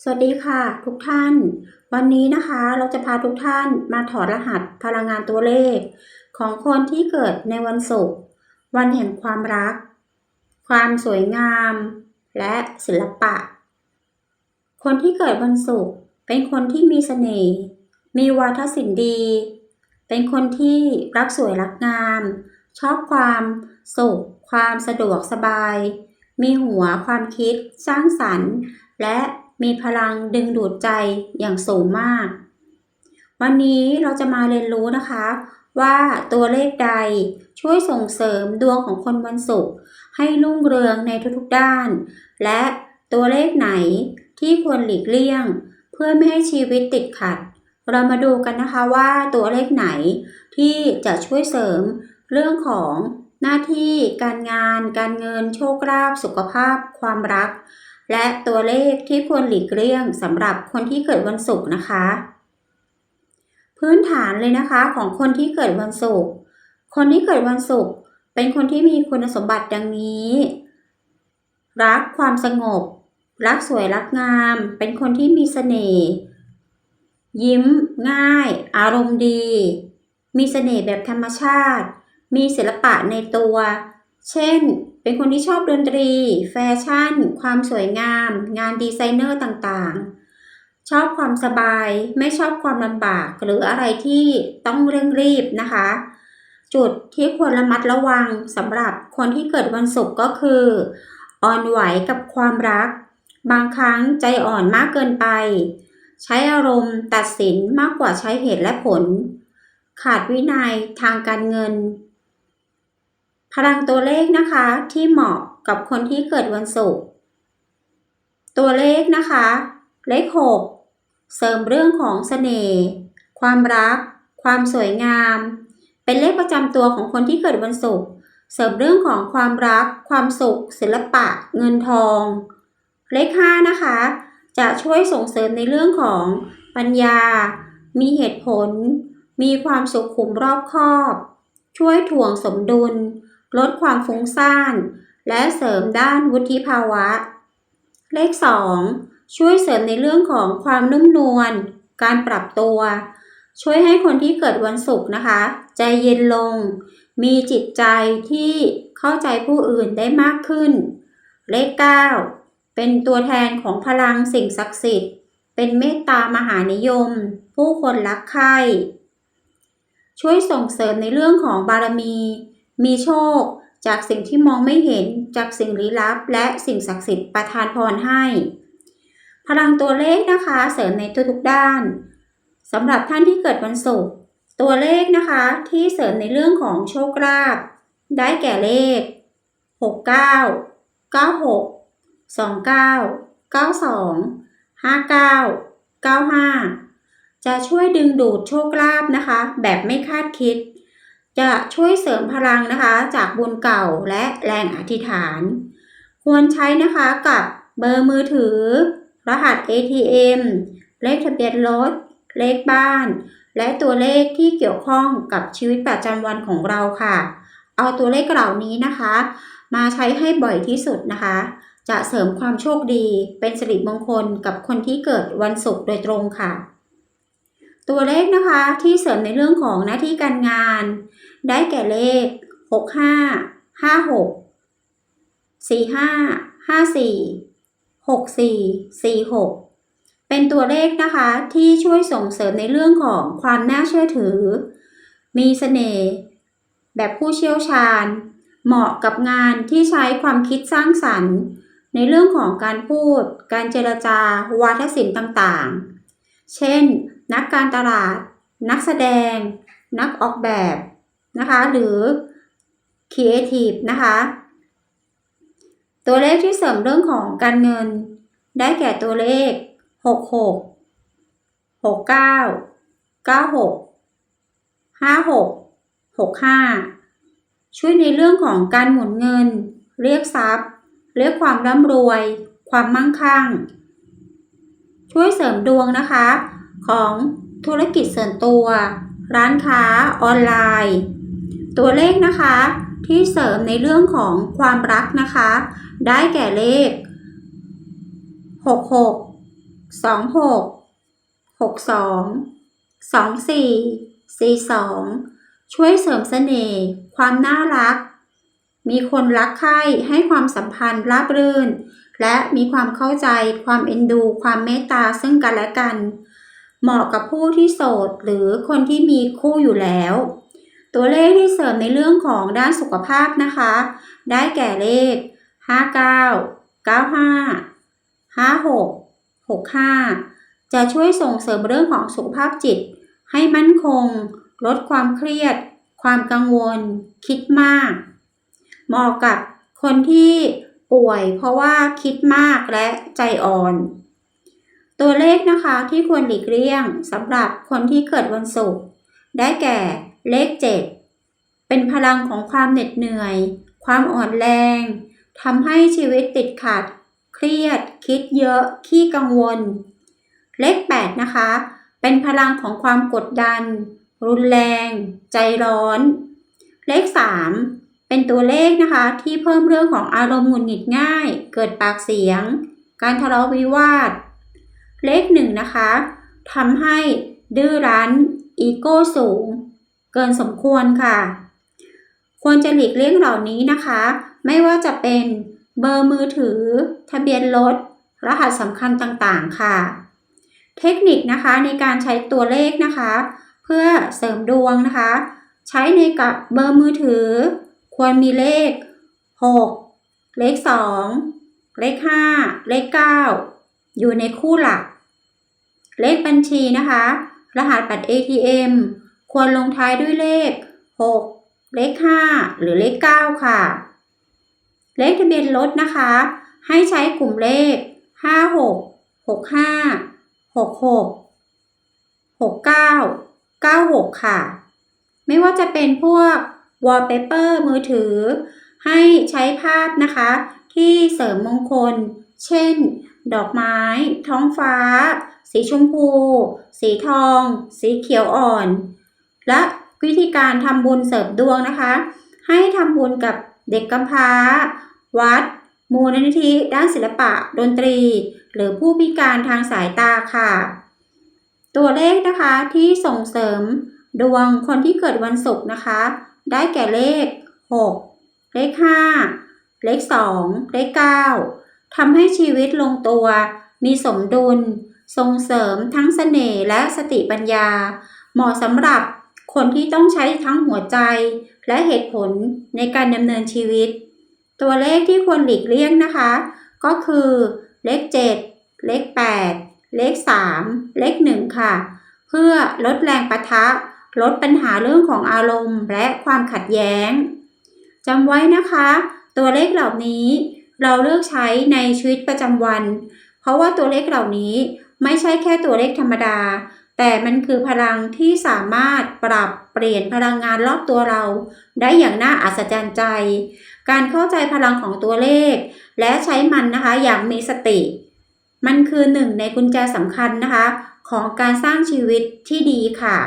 สวัสดีค่ะ ทุกท่าน วันนี้นะคะเราจะพาทุกท่านมาถอดรหัสพลังงานตัวเลข ของคนที่เกิดในวันศุกร์วันแห่งความรัก ความสวยงาม และศิลปะ คนที่เกิดวันศุกร์เป็นคนที่มีเสน่ห์มีวาทศิลป์ดี เป็นคนที่รักสวยรักงาม ชอบความสุข ความสะดวกสบาย มีหัวความคิด สร้างสรรค์ และ มีพลังดึงดูดใจอย่างสูงมาก วันนี้เราจะมาเรียนรู้นะคะ ว่าตัวเลขใดช่วยส่งเสริมดวงของคนวันศุกร์ให้รุ่งเรืองในทุกๆด้าน และตัวเลขไหนที่ควรหลีกเลี่ยง เพื่อไม่ให้ชีวิตติดขัด เรามาดูกันนะคะว่าตัวเลขไหนที่จะช่วยเสริมเรื่องของหน้าที่การงาน การเงิน โชคลาภสุขภาพ ความรัก และตัวเลขที่ควรหลีกเลี่ยงสำหรับคนที่เกิดวันศุกร์นะคะ พื้นฐานเลยนะคะของคนที่เกิดวันศุกร์คนที่เกิดวันศุกร์เป็นคนที่มีคุณสมบัติดังนี้ รักความสงบ รักสวยรักงาม เป็นคนที่มีเสน่ห์ยิ้ม ง่าย อารมณ์ดี มีเสน่ห์แบบธรรมชาติ มีศิลปะในตัว เช่น เป็นคนที่ชอบดนตรี แฟชั่น ความสวยงาม งานดีไซเนอร์ต่างๆ ชอบความสบายไม่ชอบความลำบาก หรืออะไรที่ต้องเร่งรีบนะคะ จุดที่ควรระมัดระวังสำหรับคนที่เกิดวันศุกร์ก็คืออ่อนไหวกับความรัก บางครั้งใจอ่อนมากเกินไป ใช้อารมณ์ตัดสินมากกว่าใช้เหตุและผล ขาดวินัยทางการเงิน พลังตัวเลขนะคะที่เหมาะกับคนที่เกิดวันศุกร์ตัวเลขนะคะ เลขหกเสริมเรื่องของเสน่ห์ความรัก ความสวยงาม เป็นเลขประจำตัวของคนที่เกิดวันศุกร์เสริมเรื่องของความรัก ความสุข ศิลปะ เงินทอง เลขห้านะคะ จะช่วยส่งเสริมในเรื่องของปัญญา มีเหตุผล มีความสุขขุมรอบคอบ ช่วยถ่วงสมดุล ลดความฟุ้งซ่าน และเสริมด้านวุฒิภาวะ เลข 2 ช่วยเสริมในเรื่องของความนุ่มนวล การปรับตัว ช่วยให้คนที่เกิดวันศุกร์นะคะ ใจเย็นลง มีจิตใจที่เข้าใจผู้อื่นได้มากขึ้น เลข 9 เป็นตัวแทนของพลังสิ่งศักดิ์สิทธิ์ เป็นเมตตามหานิยม ผู้คนรักใคร่ช่วยส่งเสริมในเรื่องของบารมี มีโชค จากสิ่งที่มองไม่เห็นจากสิ่งลี้ลับ และสิ่งศักดิ์สิทธิ์ประทานพรให้ พลังตัวเลขนะคะเสริมในทุกๆด้านสำหรับท่านที่เกิดวันศุกร์ตัวเลขนะคะที่เสริมในเรื่องของโชคลาภได้แก่เลข 69 96 29 92 59 95 จะช่วยดึงดูดโชคลาภนะคะ แบบไม่คาดคิด จะช่วยเสริมพลังนะคะ จากบุญเก่าและแรงอธิษฐาน ควรใช้นะคะกับเบอร์มือถือ รหัส ATM เลขทะเบียนรถ เลขบ้าน และตัวเลขที่เกี่ยวข้องกับชีวิตประจำวันของเราค่ะ เอาตัวเลขเหล่านี้นะคะ มาใช้ให้บ่อยที่สุดนะคะ จะเสริมความโชคดีเป็นสิริมงคลกับคนที่เกิดวันศุกร์โดยตรงค่ะ ตัวเลขนะคะที่เสริมในเรื่องของหน้าที่การงาน ได้แก่เลข 65 56 45 54 64 46 เป็นตัวเลขนะคะที่ช่วยส่งเสริมในเรื่องของความน่าเชื่อถือ มีเสน่ห์แบบผู้เชี่ยวชาญ เหมาะกับงานที่ใช้ความคิดสร้างสรรค์ ในเรื่องของการพูด การเจรจา วาทศิลป์ต่างๆ เช่น นักการตลาด นักแสดง นักออกแบบนะคะ หรือ Creative นะคะ ตัวเลขที่เสริมเรื่องของการเงิน ได้แก่ตัวเลข 66 69 96 56 65 ช่วยในเรื่องของการหมุนเงิน เรียกทรัพย์ เรียกความร่ำรวย ความมั่งคั่ง ช่วยเสริมดวงนะคะ ของธุรกิจส่วนตัว ร้านค้าออนไลน์ ตัวเลขนะคะ ที่เสริมในเรื่องของความรักนะคะ ได้แก่เลข 66สองหกหกสองสองสี่สี่สองช่วยเสริมเสน่ห์ความน่ารัก มีคนรักใคร่ให้ความสัมพันธ์ราบรื่น และมีความเข้าใจความเอ็นดู ความเมตตาซึ่งกันและกัน เหมาะกับผู้ที่โสดหรือคนที่มีคู่อยู่แล้ว ตัวเลขที่เสริมในเรื่องของด้านสุขภาพนะคะ ได้แก่เลข 59 95 56 65 จะช่วยส่งเสริมเรื่องของสุขภาพจิต ให้มั่นคง ลดความเครียด ความกังวล คิดมาก เหมาะกับคนที่ป่วยเพราะว่าคิดมากและใจอ่อน ตัวเลขนะคะที่ควรหลีกเลี่ยงสำหรับคนที่เกิดวันศุกร์ได้แก่เลข 7 เป็นพลังของความเหน็ดเหนื่อย ความอ่อนแรงทำให้ชีวิตติดขัด เครียด คิดเยอะ ขี้กังวล เลข 8 นะคะ เป็นพลังของความกดดัน รุนแรง ใจร้อน เลข 3 เป็นตัวเลขนะคะที่เพิ่มเรื่องของอารมณ์หงุดหงิดง่าย เกิดปากเสียง การทะเลาะวิวาท เลข1นะคะทำให้ดื้อรั้นอีโก้สูง เกินสมควรค่ะ ควรจะหลีกเลี่ยงเหล่านี้นะคะ ไม่ว่าจะเป็นเบอร์มือถือ ทะเบียนรถ รหัสสำคัญต่างๆค่ะ เทคนิคนะคะในการใช้ตัวเลขนะคะ เพื่อเสริมดวงนะคะ ใช้ในกับเบอร์มือถือ ควรมีเลข 6 เลข 2 เลข 5 เลข 9 อยู่ในคู่หลัก เลขบัญชีนะคะ รหัสบัตร ATM ควรลงท้ายด้วยเลข 6 เลข 5 หรือเลข 9 ค่ะ เลขทะเบียนรถนะคะ ให้ใช้กลุ่มเลข 56 65 66 69 96 ค่ะ ไม่ว่าจะเป็นพวก wallpaper มือถือ ให้ใช้ภาพนะคะ ที่เสริมมงคล เช่น ดอกไม้ ท้องฟ้า สีชมพู สีทอง สีเขียวอ่อน และวิธีการทำบุญเสริมดวงนะคะ ให้ทำบุญกับเด็กกำพร้า วัด มูลนิธิ ด้านศิลปะ ดนตรี หรือผู้พิการทางสายตาค่ะ ตัวเลขนะคะที่ส่งเสริมดวงคนที่เกิดวันศุกร์นะคะ ได้แก่เลข 6 เลข 5 เลข 2 เลข 9 ทำให้ชีวิตลงตัว มีสมดุล ส่งเสริมทั้งเสน่ห์และสติปัญญา เหมาะสำหรับคนที่ต้องใช้ทั้งหัวใจและเหตุผลในการดำเนินชีวิต ตัวเลขที่ควรหลีกเลี่ยงนะคะ ก็คือเลข 7 เลข 8 เลข 3 เลข 1 ค่ะ เพื่อลดแรงปะทะ ลดปัญหาเรื่องของอารมณ์และความขัดแย้งจำไว้นะคะ ตัวเลขเหล่านี้ เราเลือกใช้ในชีวิตประจำวัน เพราะว่าตัวเลขเหล่านี้ไม่ใช่แค่ตัวเลขธรรมดา แต่มันคือพลังที่สามารถปรับเปลี่ยนพลังงานรอบตัวเรา ได้อย่างน่าอัศจรรย์ใจ การเข้าใจพลังของตัวเลข และใช้มันนะคะอย่างมีสติ มันคือหนึ่งในกุญแจสำคัญนะคะ ของการสร้างชีวิตที่ดีค่ะ